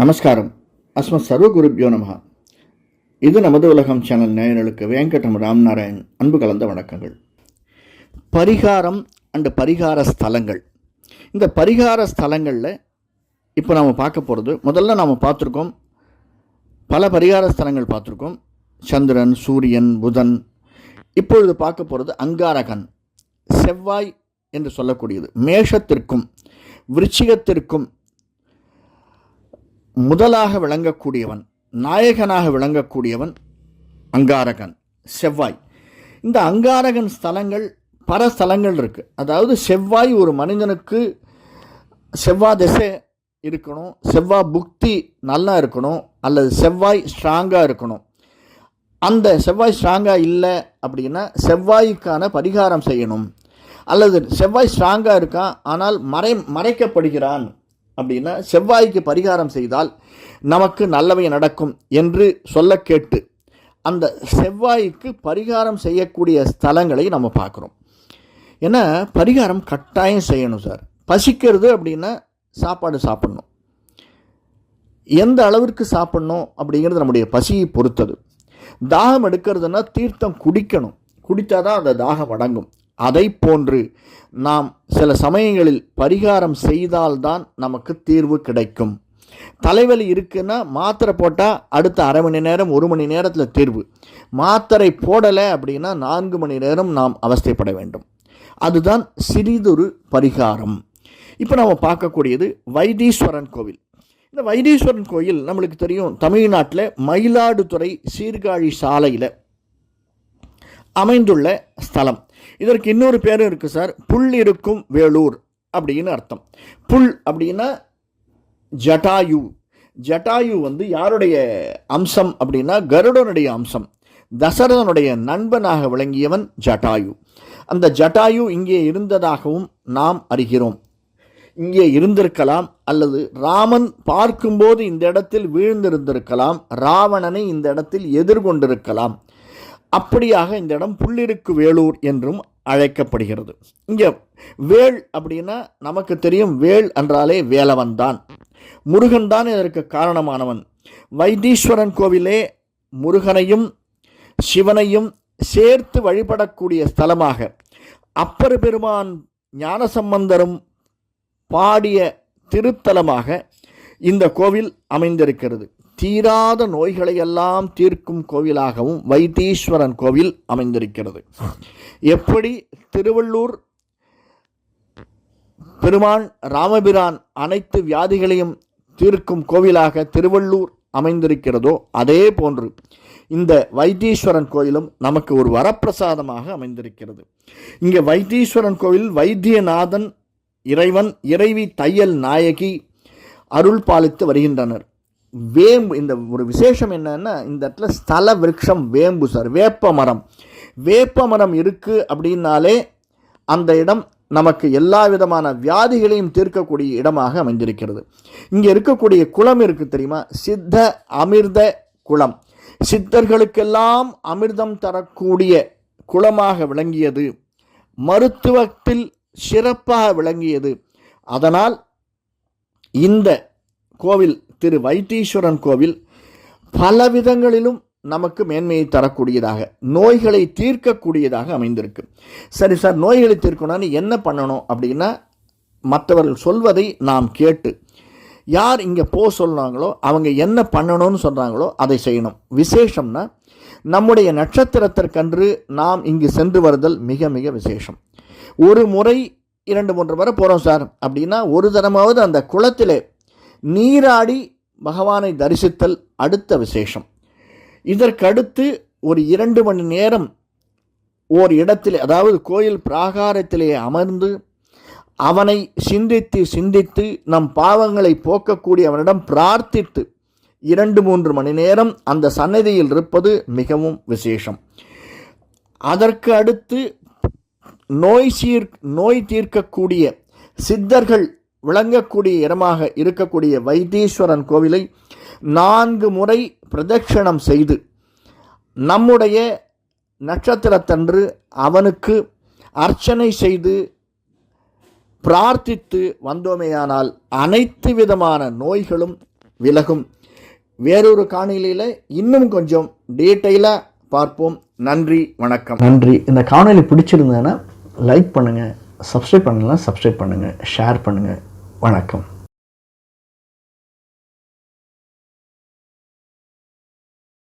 நமஸ்காரம். அஸ்மத் சர்வ குருப்யோ நமகா இது நமது உலகம் சேனல் நேயர்களுக்கு வெங்கடம் ராம்நாராயண் அன்பு கலந்த வணக்கங்கள். பரிகாரம் அண்டு பரிகார ஸ்தலங்கள். இந்த பரிகார ஸ்தலங்களில் இப்போ நாம் பார்க்க போகிறது முதல்ல நாம் பார்த்துருக்கோம் பல பரிகார ஸ்தலங்கள் பார்த்துருக்கோம். சந்திரன் சூரியன் புதன். இப்பொழுது பார்க்க போகிறது அங்காரகன். செவ்வாய் என்று சொல்லக்கூடியது. மேஷத்திற்கும் விருச்சிகத்திற்கும் முதலாக விளங்கக்கூடியவன் நாயகனாக விளங்கக்கூடியவன் அங்காரகன் செவ்வாய். இந்த அங்காரகன் ஸ்தலங்கள் பல ஸ்தலங்கள் இருக்குது அதாவது செவ்வாய் ஒரு மனிதனுக்கு செவ்வாய் திசை இருக்கணும் செவ்வாய் புக்தி நல்லா இருக்கணும் அல்லது செவ்வாய் ஸ்ட்ராங்காக இருக்கணும். அந்த செவ்வாய் ஸ்ட்ராங்காக இல்லை அப்படின்னா செவ்வாய்க்கான பரிகாரம் செய்யணும். அல்லது செவ்வாய் ஸ்ட்ராங்காக இருக்கான் ஆனால் மறை மறைக்கப்படுகிறான். அப்படின்னா செவ்வாய்க்கு பரிகாரம் செய்தால் நமக்கு நல்லவை நடக்கும் என்று சொல்ல கேட்டு அந்த செவ்வாய்க்கு பரிகாரம் செய்யக்கூடிய ஸ்தலங்களை நம்ம பார்க்குறோம். ஏன்னா பரிகாரம் கட்டாயம் செய்யணும் சார். பசிக்கிறது அப்படின்னா சாப்பாடு சாப்பிடணும். எந்த அளவிற்கு சாப்பிடணும் அப்படிங்கிறது நம்முடைய பசியை பொறுத்தது. தாகம் எடுக்கிறதுனா தீர்த்தம் குடிக்கணும். குடித்தாதான் அந்த தாகம் அடங்கும் அதை போன்று நாம் சில சமயங்களில் பரிகாரம் செய்தால்தான் நமக்கு தீர்வு கிடைக்கும். தலைவலி இருக்குன்னா மாத்திரை போட்டால் அடுத்த அரை மணி நேரம் ஒரு மணி நேரத்தில் தீர்வு. மாத்திரை போடலை அப்படின்னா நான்கு மணி நேரம் நாம் அவஸ்தைப்பட வேண்டும். அதுதான் சிறிதொரு பரிகாரம். இப்போ நம்ம பார்க்கக்கூடியது வைத்தீஸ்வரன் கோவில். இந்த வைத்தீஸ்வரன் கோயில் நம்மளுக்கு தெரியும் தமிழ்நாட்டில் மயிலாடுதுறை சீர்காழி சாலையில் அமைந்துள்ள ஸ்தலம். இதற்கு இன்னொரு பேரும் இருக்குது சார். புல் இருக்கும் வேலூர் அப்படின்னு அர்த்தம். புல் அப்படின்னா ஜட்டாயு ஜட்டாயு வந்து யாருடைய அம்சம் அப்படின்னா கருடனுடைய அம்சம். தசரதனுடைய நண்பனாக விளங்கியவன் ஜட்டாயு அந்த ஜட்டாயு இங்கே இருந்ததாகவும் நாம் அறிகிறோம். இங்கே இருந்திருக்கலாம் அல்லது ராமன் பார்க்கும்போது இந்த இடத்தில் வீழ்ந்திருந்திருக்கலாம். ராவணனை இந்த இடத்தில் எதிர்கொண்டிருக்கலாம். அப்படியாக இந்த இடம் புள்ளிருக்கு வேலூர் என்றும் அழைக்கப்படுகிறது. இங்கே வேள் அப்படின்னா நமக்கு தெரியும் வேள் என்றாலே வேலவன் தான் முருகன் தான் இதற்கு காரணமானவன். வைத்தீஸ்வரன் கோவிலே முருகனையும் சிவனையும் சேர்த்து வழிபடக்கூடிய ஸ்தலமாக அப்பர் பெருமான் ஞானசம்பந்தரும் பாடிய திருத்தலமாக இந்த கோவில் அமைந்திருக்கிறது. தீராத நோய்களையெல்லாம் தீர்க்கும் கோவிலாகவும் வைத்தீஸ்வரன் கோவில் அமைந்திருக்கிறது. எப்படி திருவள்ளூர் பெருமான் ராமபிரான் அனைத்து வியாதிகளையும் தீர்க்கும் கோவிலாக திருவள்ளூர் அமைந்திருக்கிறதோ அதே போன்று இந்த வைத்தீஸ்வரன் கோயிலும் நமக்கு ஒரு வரப்பிரசாதமாக அமைந்திருக்கிறது. இங்கே வைத்தீஸ்வரன் கோவில் வைத்தியநாதன் இறைவன் இறைவி தையல் நாயகி அருள் பாலித்து வருகின்றனர். வேம்பு இந்த ஒரு விசேஷம் என்னன்னா இந்த இடத்துல ஸ்தல விருட்சம் வேம்பு சார் வேப்ப மரம். வேப்ப மரம் இருக்குது அப்படின்னாலே அந்த இடம் நமக்கு எல்லா விதமான வியாதிகளையும் தீர்க்கக்கூடிய இடமாக அமைந்திருக்கிறது. இங்கே இருக்கக்கூடிய குளம் இருக்குது தெரியுமா? சித்த அமிர்த குளம். சித்தர்களுக்கெல்லாம் அமிர்தம் தரக்கூடிய குளமாக விளங்கியது. மருத்துவத்தில் சிறப்பாக விளங்கியது. அதனால் இந்த கோவில் திரு வைத்தீஸ்வரன் கோவில் பல விதங்களிலும் நமக்கு மேன்மையை தரக்கூடியதாக நோய்களை தீர்க்கக்கூடியதாக அமைந்திருக்கு. சரி சார் நோய்களை தீர்க்கணும்னா என்ன பண்ணணும் அப்படின்னா மற்றவர்கள் சொல்வதை நாம் கேட்டு யார் இங்கே போ சொல்கிறாங்களோ அவங்க என்ன பண்ணணும்னு சொல்கிறாங்களோ அதை செய்யணும். விசேஷம்னா நம்முடைய நட்சத்திரத்திற்கன்று நாம் இங்கு சென்று வருதல் மிக மிக விசேஷம். ஒரு முறை இரண்டு மூன்று முறை போகிறோம் சார். அப்படின்னா ஒரு தரமாவது அந்த குளத்திலே நீராடி பகவானை தரிசித்தல் அடுத்த விசேஷம். இதற்கடுத்து ஒரு இரண்டு மணி நேரம் ஓர் இடத்தில் அதாவது கோயில் பிராகாரத்திலே அமர்ந்து அவனை சிந்தித்து சிந்தித்து நம் பாவங்களை போக்கக்கூடிய அவனிடம் பிரார்த்தித்து இரண்டு மூன்று மணி நேரம் அந்த சன்னதியில் இருப்பது மிகவும் விசேஷம். அதற்கு அடுத்து நோய் சீர் நோய் தீர்க்கக்கூடிய சித்தர்கள் விளங்கக்கூடிய இடமாக இருக்கக்கூடிய வைத்தீஸ்வரன் கோவிலை நான்கு முறை பிரதட்சணம் செய்து நம்முடைய நட்சத்திரத்தன்று அவனுக்கு அர்ச்சனை செய்து பிரார்த்தித்து வந்தோமேயானால் அனைத்து விதமான நோய்களும் விலகும். வேறொரு காணொலியில் இன்னும் கொஞ்சம் டீட்டெயிலாக பார்ப்போம். நன்றி வணக்கம். நன்றி. இந்த காணொலி பிடிச்சிருந்தேன்னா லைக் பண்ணுங்கள் சப்ஸ்கிரைப் பண்ணலாம் சப்ஸ்கிரைப் பண்ணுங்கள் ஷேர் பண்ணுங்கள் வணக்கம்.